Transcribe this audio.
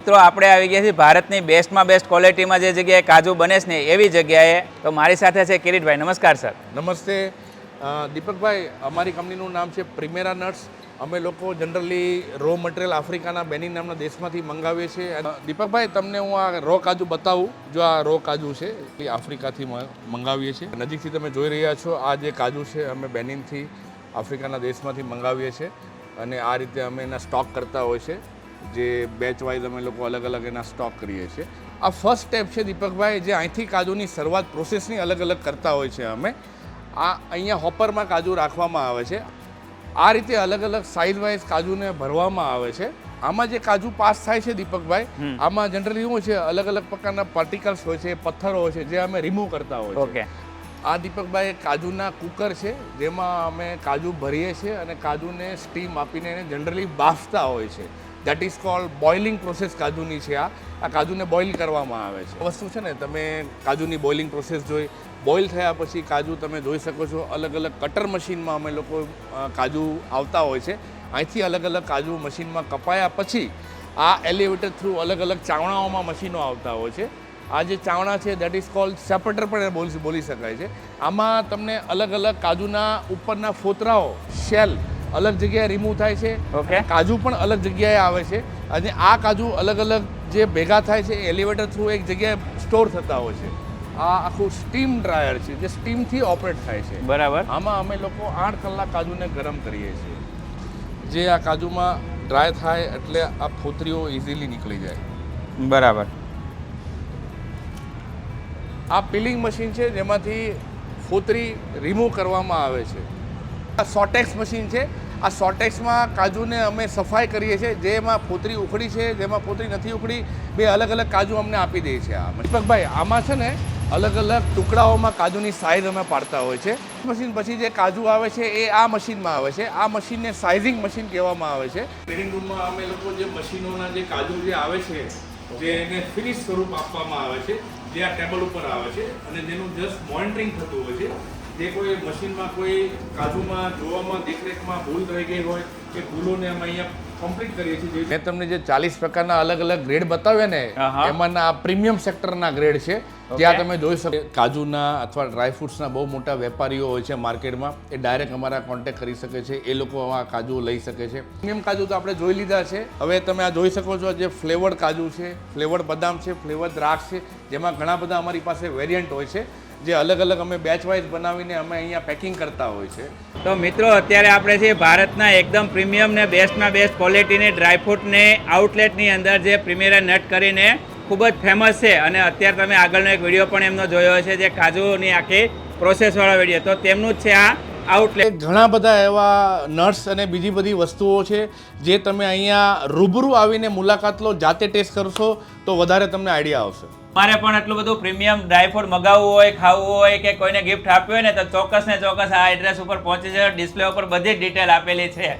મિત્રો, આપણે આવી ગયા છીએ ભારતની બેસ્ટમાં બેસ્ટ ક્વોલિટીમાં જે જગ્યાએ કાજુ બને છે ને એવી જગ્યાએ. તો મારી સાથે છે કિરીટભાઈ. નમસ્કાર, સર. નમસ્તે. દીપકભાઈ, અમારી કંપનીનું નામ છે પ્રિમેરા નટ્સ. અમે લોકો જનરલી રો મટીરિયલ આફ્રિકાના બેનિન નામના દેશમાંથી મંગાવીએ છીએ. દીપકભાઈ, તમને હું આ રો કાજુ બતાવું. જો આ રો કાજુ છે, એ આફ્રિકાથી મંગાવીએ છીએ. નજીકથી તમે જોઈ રહ્યા છો, આ જે કાજુ છે, અમે બેનિનથી આફ્રિકાના દેશમાંથી મંગાવીએ છીએ. અને આ રીતે અમે એના સ્ટોક કરતા હોય છે. જે બેચ વાઇઝ અમે લોકો અલગ અલગ એના સ્ટોક કરીએ છીએ. આ ફર્સ્ટ સ્ટેપ છે દીપકભાઈ જે અહીંથી કાજુની શરૂઆત પ્રોસેસની અલગ અલગ કરતા હોય છે અમે. આ અહીંયા હોપરમાં કાજુ રાખવામાં આવે છે. આ રીતે અલગ અલગ સાઇઝ વાઇઝ કાજુને ભરવામાં આવે છે. આમાં જે કાજુ પાસ થાય છે દીપકભાઈ આમાં જનરલી શું છે અલગ અલગ પ્રકારના પાર્ટિકલ્સ હોય છે પથ્થરો હોય છે જે અમે રિમૂવ કરતા હોય છે. આ દીપકભાઈ કાજુના કુકર છે જેમાં અમે કાજુ ભરીએ છીએ અને કાજુને સ્ટીમ આપીને એને જનરલી બાફતા હોય છે. That is cold boiling process કાજુની છે આ. આ કાજુને બોઇલ કરવામાં આવે છે. વસ્તુ છે ને, તમે કાજુની બોઇલિંગ પ્રોસેસ જોઈ બોઇલ થયા પછી કાજુ તમે જોઈ શકો છો અલગ અલગ કટર મશીનમાં અમે લોકો કાજુ આવતા હોય છે. અહીંથી અલગ અલગ કાજુ મશીનમાં કપાયા પછી આ એલિવેટર થ્રુ અલગ અલગ ચાવણાઓમાં મશીનો આવતા હોય છે. આ જે ચાવણા છે દેટ ઇઝ કોલ્ડ સેપરેટર પણ બોલી બોલી શકાય છે. આમાં તમને અલગ અલગ કાજુના ઉપરના ફોતરાઓ શેલ અલગ જગ્યાએ રિમૂવ થાય છે. કાજુ પણ અલગ જગ્યાએ આવે છે. અને આ કાજુ અલગ અલગ જે ભેગા થાય છે એલિવેટર થ્રુ એક જગ્યાએ સ્ટોર થતા હોય છે. આ આખું સ્ટીમ ડ્રાયર છે જે સ્ટીમથી ઓપરેટ થાય છે. બરાબર. આમાં અમે લોકો આઠ કલાક કાજુને ગરમ કરીએ છીએ. જે આ કાજુમાં ડ્રાય થાય એટલે આ ફોતરીઓ ઇઝીલી નીકળી જાય. બરાબર. આ પિલિંગ મશીન છે જેમાંથી ફોતરી રિમૂવ કરવામાં આવે છે. આ સોટેક્સ મશીન છે. આ સોટેક્સમાં કાજુને અમે સફાઈ કરીએ છીએ. જેમાં પોતરી ઉખડી છે, જેમાં પોતરી નથી ઉખડી. બે અલગ અલગ કાજુ અમને આપી દે છે આ. દીપકભાઈ આમાં છે ને અલગ અલગ ટુકડાઓમાં કાજુની સાઇઝ અમે પાડતા હોય છે. મશીન પછી જે કાજુ આવે છે, એ આ મશીનમાં આવે છે. આ મશીનને સાઇઝિંગ મશીન કહેવામાં આવે છે. ટ્રેનિંગ રૂમમાં અમે લોકો જે મશીનોના જે કાજુ જે આવે છે, જે એને ફિનિશ સ્વરૂપ આપવામાં આવે છે, જે આ ટેબલ ઉપર આવે છે અને જેનું જસ્ટ મોનિટરિંગ થતું હોય છે જે કોઈ મશીનમાં કોઈ કાજુમાં જોવામાં દેખરેખમાં ભૂલ થઈ ગઈ હોય એ ભૂલોને અમે અહીંયા કમ્પ્લીટ કરીએ છીએ. મેં તમને જે ચાલીસ પ્રકારના અલગ અલગ ગ્રેડ બતાવ્યા ને. એમાંના આ પ્રીમિયમ સેક્ટરના ગ્રેડ છે. ત્યાં તમે જોઈ શકો કાજુના અથવા ડ્રાય ફ્રૂટ્સના બહુ મોટા વેપારીઓ હોય છે માર્કેટમાં એ ડાયરેક્ટ અમારા કોન્ટેક્ટ કરી શકે છે. એ લોકો આ કાજુ લઈ શકે છે. પ્રીમિયમ કાજુ તો આપણે જોઈ લીધા છે. હવે તમે આ જોઈ શકો છો જે ફ્લેવર્ડ કાજુ છે ફ્લેવર્ડ બદામ છે ફ્લેવર્ડ દ્રાક્ષ છે જેમાં ઘણા બધા અમારી પાસે વેરિયન્ટ હોય છે. જે અલગ અલગ અમે બેચ વાઇઝ બનાવીને અમે અહીંયા પેકિંગ કરતા હોય છે. તો મિત્રો અત્યારે આપણે છે ભારતના એકદમ પ્રીમિયમ ને બેસ્ટમાં બેસ્ટ ક્વોલિટીની ડ્રાયફ્રૂટને આઉટલેટની અંદર જે પ્રીમિયરે નટ કરીને ખૂબ જ ફેમસ છે. અને અત્યારે તમે આગળનો એક વીડિયો પણ એમનો જોયો છે જે કાજુની આખી પ્રોસેસવાળો વીડિયો તો તેમનું જ છે આ આઉટલેટ ઘણા બધા એવા નટ્સ અને બીજી બધી વસ્તુઓ છે જે તમે અહીંયા રૂબરૂ આવીને મુલાકાત લો જાતે ટેસ્ટ કરશો તો વધારે તમને આઈડિયા આવશે. મારે પણ એટલું બધું પ્રીમિયમ ડ્રાયફ્રૂટ મગાવવું હોય, ખાવું હોય કે કોઈને ગિફ્ટ આપવી હોય ને, તો ચોક્કસ ને ચોક્કસ આ એડ્રેસ ઉપર પહોંચી જાય ડિસ્પ્લે ઉપર બધી જ ડિટેલ આપેલી છે.